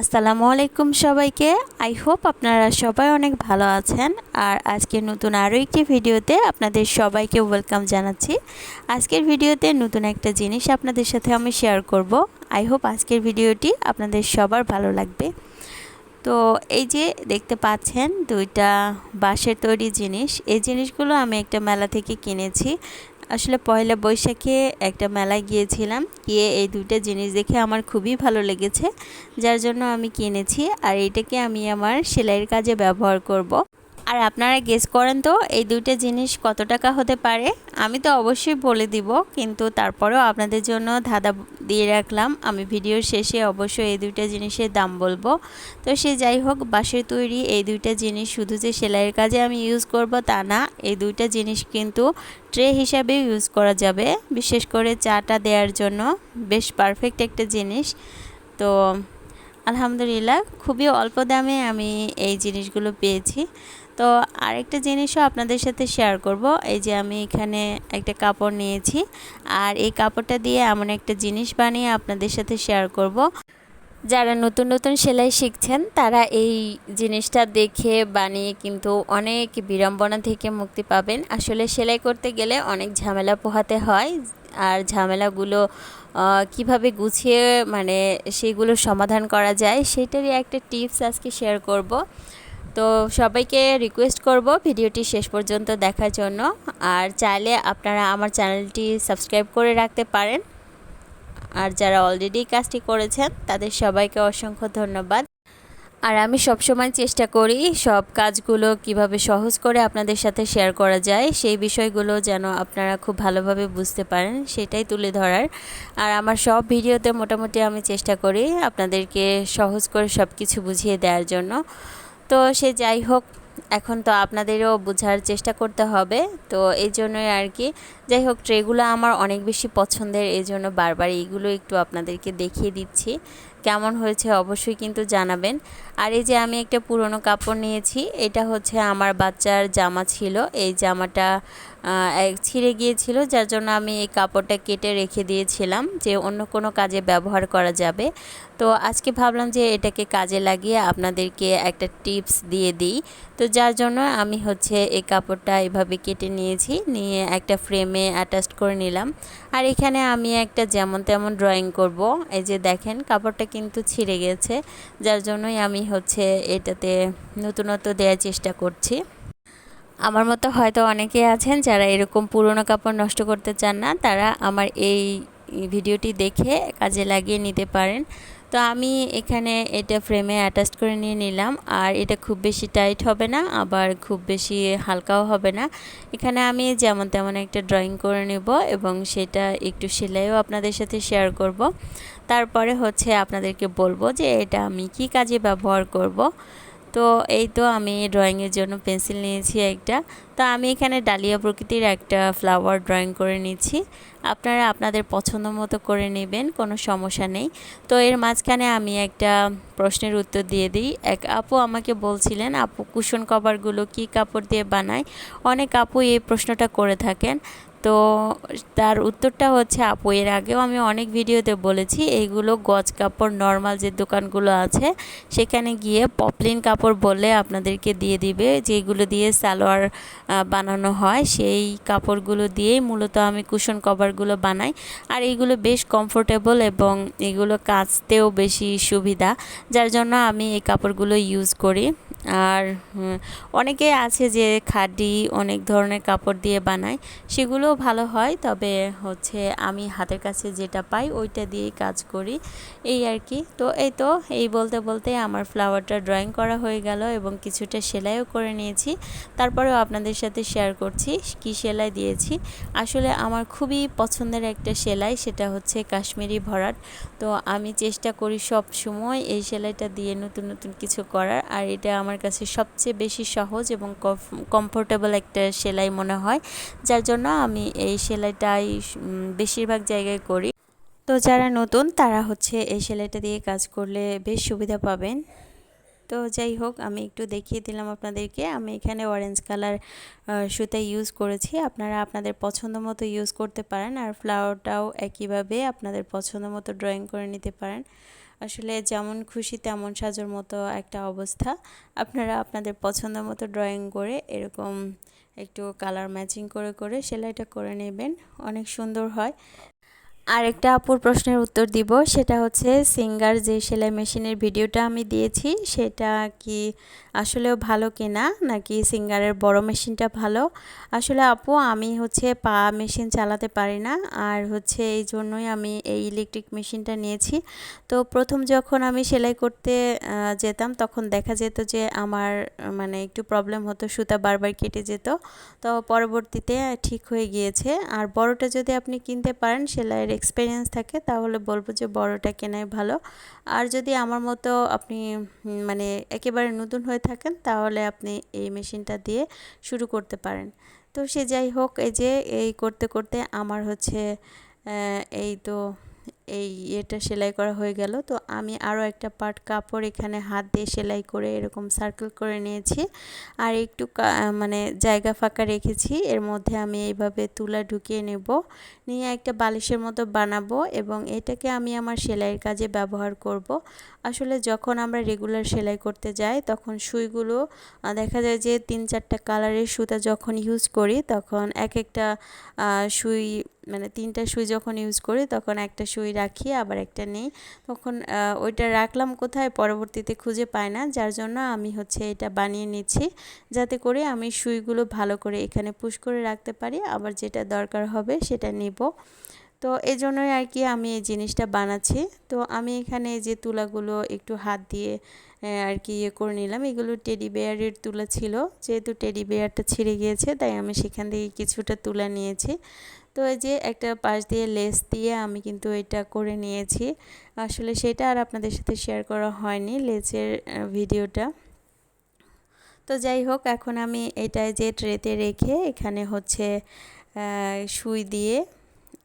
আসসালামু আলাইকুম সবাইকে। আই হোপ আপনারা সবাই অনেক ভালো আছেন। আর আজকে নতুন আরও একটি ভিডিওতে আপনাদের সবাইকে ওয়েলকাম জানাচ্ছি। আজকের ভিডিওতে নতুন একটা জিনিস আপনাদের সাথে আমি শেয়ার করব। আই হোপ আজকের ভিডিওটি আপনাদের সবার ভালো লাগবে। তো এই যে দেখতে পাচ্ছেন দুইটা বাঁশের তৈরি জিনিস। এই জিনিসগুলো আমি একটা মেলা থেকে কিনেছি। আসলে পয়লা বৈশাখে একটা মেলায় গিয়েছিলাম গিয়ে এই দুইটা জিনিস দেখে আমার খুবই ভালো লেগেছে, যার জন্য আমি কিনেছি আর এটাকে আমি আমার সেলাইয়ের কাজে ব্যবহার করব। আর আপনারা গেস করেন তো, এই দুইটা জিনিস কত টাকা হতে পারে? আমি তো অবশ্যই বলে দিব, কিন্তু তারপরেও আপনাদের জন্য ধাঁধা দিয়ে রাখলাম। আমি ভিডিওর শেষে অবশ্যই এই দুইটা জিনিসের দাম বলব। তো সে যাই হোক, বাঁশের তৈরি, এই দুইটা জিনিস শুধু যে সেলাইয়ের কাজে আমি ইউজ করব তা না, এই দুইটা জিনিস কিন্তু ট্রে হিসাবে ইউজ করা যাবে। বিশেষ করে চাটা দেওয়ার জন্য, বেশ পারফেক্ট একটা জিনিস। তো আলহামদুলিল্লাহ, খুবই অল্প দামে আমি এই জিনিসগুলো পেয়েছি। তো আরেকটা জিনিসও আপনাদের সাথে শেয়ার করব, এই যে আমি এখানে একটা কাপড় নিয়েছি, আর এই কাপড়টা দিয়ে এমন একটা জিনিস বানিয়ে আপনাদের সাথে শেয়ার করব। যারা নতুন নতুন সেলাই শিখছেন, তারা এই জিনিসটা দেখে বানিয়ে কিন্তু অনেক বিড়ম্বনা থেকে মুক্তি পাবেন। আসলে সেলাই করতে গেলে অনেক ঝামেলা পোহাতে হয়। আর ঝামেলাগুলো কীভাবে গুছিয়ে মানে সেগুলো সমাধান করা যায় সেটারই একটা টিপস আজকে শেয়ার করব। তো সবাইকে রিকোয়েস্ট করব ভিডিওটি শেষ পর্যন্ত দেখার জন্য। আর চাইলে আপনারা আমার চ্যানেলটি সাবস্ক্রাইব করে রাখতে পারেন। আর যারা অলরেডি কাজটি করেছেন, তাদের সবাইকে অসংখ্য ধন্যবাদ। আর আমি সবসময় চেষ্টা করি সব কাজগুলো কীভাবে সহজ করে আপনাদের সাথে শেয়ার করা যায়, সেই বিষয়গুলো যেন আপনারা খুব ভালোভাবে বুঝতে পারেন, সেটাই তুলে ধরার। আর আমার সব ভিডিওতে মোটামুটি আমি চেষ্টা করি আপনাদেরকে সহজ করে সব কিছু বুঝিয়ে দেওয়ার জন্য। তো সে যাই হোক, এখন তো আপনাদেরও বোঝার চেষ্টা করতে হবে, তো এই জন্যই আর কি। যাই হোক, ট্রেগুলো আমার অনেক বেশি পছন্দের, এই জন্য বারবার এইগুলো একটু আপনাদেরকে দেখিয়ে দিচ্ছি। কেমন হয়েছে অবশ্যই কিন্তু জানাবেন। আর এই যে আমি একটা পুরনো কাপড় নিয়েছি, এটা হচ্ছে আমার বাচ্চার জামা ছিল। এই জামাটা ছিঁড়ে গিয়েছিল, যার জন্য আমি এই কাপড়টা কেটে রেখে দিয়েছিলাম যে অন্য কোনো কাজে ব্যবহার করা যাবে। তো আজকে ভাবলাম যে এটাকে কাজে লাগিয়ে আপনাদেরকে একটা টিপস দিয়ে দিই। তো যার জন্য আমি হচ্ছে এই কাপড়টা এভাবে কেটে নিয়েছি, নিয়ে একটা ফ্রেমে অ্যাটাচ করে নিলাম। আর এখানে আমি একটা যেমন তেমন ড্রয়িং করব। এই যে দেখেন, কাপড়টা কিন্তু ছিঁড়ে গেছে, যার জন্যই আমি হচ্ছে এটাতে নতুনত্ব দেওয়ার চেষ্টা করছি। আমার মতো হয়তো অনেকে আছেন যারা এরকম পুরনো কাপড় নষ্ট করতে চান না, তারা আমার এই ভিডিওটি দেখে কাজে লাগিয়ে নিতে পারেন। তো আমি এখানে এটা ফ্রেমে অ্যাটাচ করে নিয়ে নিলাম। আর এটা খুব বেশি টাইট হবে না, আবার খুব বেশি হালকাও হবে না। এখানে আমি যেমন তেমন একটা ড্রয়িং করে নেব এবং সেটা একটু সেলাইও আপনাদের সাথে শেয়ার করব। তারপরে হচ্ছে আপনাদেরকে বলব যে এটা আমি কি কাজে ব্যবহার করব। তো এই তো আমি ড্রয়িংয়ের জন্য পেন্সিল নিয়েছি একটা। তো আমি এখানে ডালিয়া প্রকৃতির একটা ফ্লাওয়ার ড্রয়িং করে নিচ্ছি। আপনারা আপনাদের পছন্দ মতো করে নেবেন, কোনো সমস্যা নেই। তো এর মাঝখানে আমি একটা প্রশ্নের উত্তর দিয়ে দিই। এক আপু আমাকে বলছিলেন, আপু কুশন কভারগুলো কি কাপড় দিয়ে বানায়? অনেক আপু এই প্রশ্নটা করে থাকেন। তো তার উত্তরটা হচ্ছে, আপু, এর আগেও আমি অনেক ভিডিওতে বলেছি, এইগুলো গজ কাপড় নর্মাল যে দোকানগুলো আছে, সেখানে গিয়ে পপলিন কাপড় বলে আপনাদেরকে দিয়ে দিবে। যেগুলো দিয়ে সালোয়ার বানানো হয়, সেই কাপড়গুলো দিয়েই মূলত আমি কুশন কভারগুলো বানাই। আর এইগুলো বেশ কমফোর্টেবল এবং এগুলো কাচতেও বেশি সুবিধা, যার জন্য আমি এই কাপড়গুলো ইউজ করি। আর অনেকে আছে যে খাডি অনেক ধরনের কাপড় দিয়ে বানায়, সেগুলোও ভালো হয়। তবে হচ্ছে আমি হাতের কাছে যেটা পাই ওইটা দিয়েই কাজ করি, এই আর কি। তো এই তো, এই বলতে বলতে আমার ফ্লাওয়ারটা ড্রয়িং করা হয়ে গেল এবং কিছুটা সেলাইও করে নিয়েছি। তারপরেও আপনাদের সাথে শেয়ার করছি কি সেলাই দিয়েছি। আসলে আমার খুবই পছন্দের একটা সেলাই, সেটা হচ্ছে কাশ্মীরি ভরাট। তো আমি চেষ্টা করি সব সময় এই সেলাইটা দিয়ে নতুন নতুন কিছু করার, আর এটা আমার কাছে সবচেয়ে বেশি সহজ এবং কমফোর্টেবল একটা সেলাই মনে হয়। যার জন্য আমি এই সেলাইটাই বেশিরভাগ জায়গায় করি। তো যারা নতুন, তারা হচ্ছে এই সেলাইটা দিয়ে কাজ করলে বেশ সুবিধা পাবেন। তো যাই হোক, আমি একটু দেখিয়ে দিলাম আপনাদেরকে। আমি এখানে অরেঞ্জ কালার সুতা ইউজ করেছি। আপনারা আপনাদের পছন্দ মতো ইউজ করতে পারেন। আর ফ্লাওয়ারটাও একইভাবে আপনাদের পছন্দ মতো ড্রয়িং করে নিতে পারেন। আসলে যেমন খুশি তেমন সাজার মতো একটা অবস্থা। আপনারা আপনাদের পছন্দ মতো ড্রয়িং করে এরকম একটু কালার ম্যাচিং করে করে সেলাইটা করে নেবেন। অনেক সুন্দর হয়। আরেকটা আপুর প্রশ্নের উত্তর দিব, সেটা হচ্ছে সিঙ্গার যে সেলাই মেশিনের ভিডিওটা আমি দিয়েছি, সেটা কি আসলেও ভালো কিনা, নাকি সিঙ্গারের বড় মেশিনটা ভালো? আসলে আপু, আমি হচ্ছে পা মেশিন চালাতে পারি না, আর হচ্ছে এই জন্যই আমি এই ইলেকট্রিক মেশিনটা নিয়েছি। তো প্রথম যখন আমি সেলাই করতে যেতাম, তখন দেখা যেত যে আমার মানে একটু প্রবলেম হতো, সুতা বারবার কেটে যেত। তো পরবর্তীতে ঠিক হয়ে গিয়েছে। আর বড়টা যদি আপনি কিনতে পারেন, সেলাইয়ের এক্সপিরিয়েন্স থাকে, তাহলে বলব যে বড়টা কেনাই ভালো। আর যদি আমার মতো আপনি মানে একেবারে নতুন হয়ে থাকেন, তাহলে আপনি এই মেশিনটা দিয়ে শুরু করতে পারেন। তো সে যাই হোক, এই যে এই করতে করতে আমার হচ্ছে এই তো এই এটা সেলাই করা হয়ে গেল। তো আমি আরও একটা পার্ট কাপড় এখানে হাত দিয়ে সেলাই করে এরকম সার্কেল করে নিয়েছি। আর একটু মানে জায়গা ফাঁকা রেখেছি। এর মধ্যে আমি এইভাবে তুলা ঢুকিয়ে নেব। নিয়ে একটা বালিশের মতো বানাবো এবং এটাকে আমি আমার সেলাইয়ের কাজে ব্যবহার করব। আসলে যখন আমরা রেগুলার সেলাই করতে যাই, তখন সুইগুলো দেখা যায় যে তিন চারটা কালারের সুতা যখন ইউজ করি, তখন এক একটা সুই মানে তিনটা সুই যখন ইউজ করি, তখন একটা সুই রাখি, আবার একটা নেই। তখন ওইটা রাখলাম কোথায় পরবর্তীতে খুঁজে পাই না। যার জন্য আমি হচ্ছে এটা বানিয়ে নিচ্ছি, যাতে করে আমি সুইগুলো ভালো করে এখানে পুশ করে রাখতে পারি। আবার যেটা দরকার হবে সেটা নিব। তো এই জন্যই আর কি আমি এই জিনিসটা বানাচ্ছি। তো আমি এখানে যে তুলাগুলো একটু হাত দিয়ে আর কি ইয়ে করে নিলাম। এগুলো টেডি বেয়ারের তুলা ছিল। যেহেতু টেডি বেয়ারটা ছিঁড়ে গিয়েছে, তাই আমি সেখান থেকে কিছুটা তুলা নিয়েছি। তো এই যে একটা পাশ দিয়ে লেস দিয়ে আমি কিন্তু এটা করে নিয়েছি। আসলে সেটা আর আপনাদের সাথে শেয়ার করা হয়নি লেসের ভিডিওটা। তো যাই হোক, এখন আমি এটাই যে ট্রেতে রেখে এখানে হচ্ছে সুই দিয়ে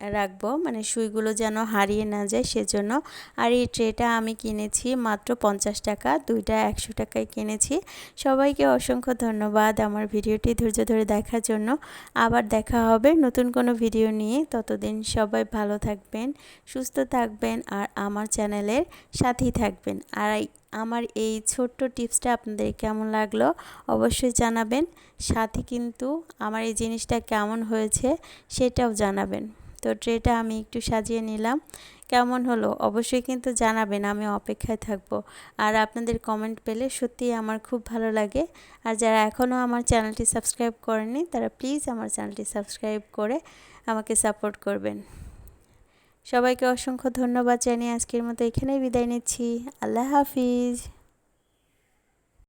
রাখব। মানে সুইগুলো যেন হারিয়ে না যায় সেজন্য। আর এই ট্রেটা আমি কিনেছি মাত্র পঞ্চাশ টাকা, দুইটা একশো টাকায় কিনেছি। সবাইকে অসংখ্য ধন্যবাদ আমার ভিডিওটি ধৈর্য ধরে দেখার জন্য। আবার দেখা হবে নতুন কোনো ভিডিও নিয়ে। ততদিন সবাই ভালো থাকবেন, সুস্থ থাকবেন আর আমার চ্যানেলের সাথেই থাকবেন। আর আমার এই ছোট্ট টিপসটা আপনাদের কেমন লাগল অবশ্যই জানাবেন। সাথে কিন্তু আমার এই জিনিসটা কেমন হয়েছে সেটাও জানাবেন। তো ট্রেটা আমি একটু সাজিয়ে নিলাম। কেমন হলো? অবশ্যই কিন্তু জানাবেন, আমি অপেক্ষায় থাকব। আর আপনাদের কমেন্ট পেলে সত্যিই আমার খুব ভালো লাগে। আর যারা এখনও আমার চ্যানেলটি সাবস্ক্রাইব করেনি তারা প্লিজ আমার চ্যানেলটি সাবস্ক্রাইব করে আমাকে সাপোর্ট করবেন। সবাইকে অসংখ্য ধন্যবাদ জানিয়ে আজকের মতো এখানেই বিদায় নিচ্ছি। আল্লাহ হাফিজ।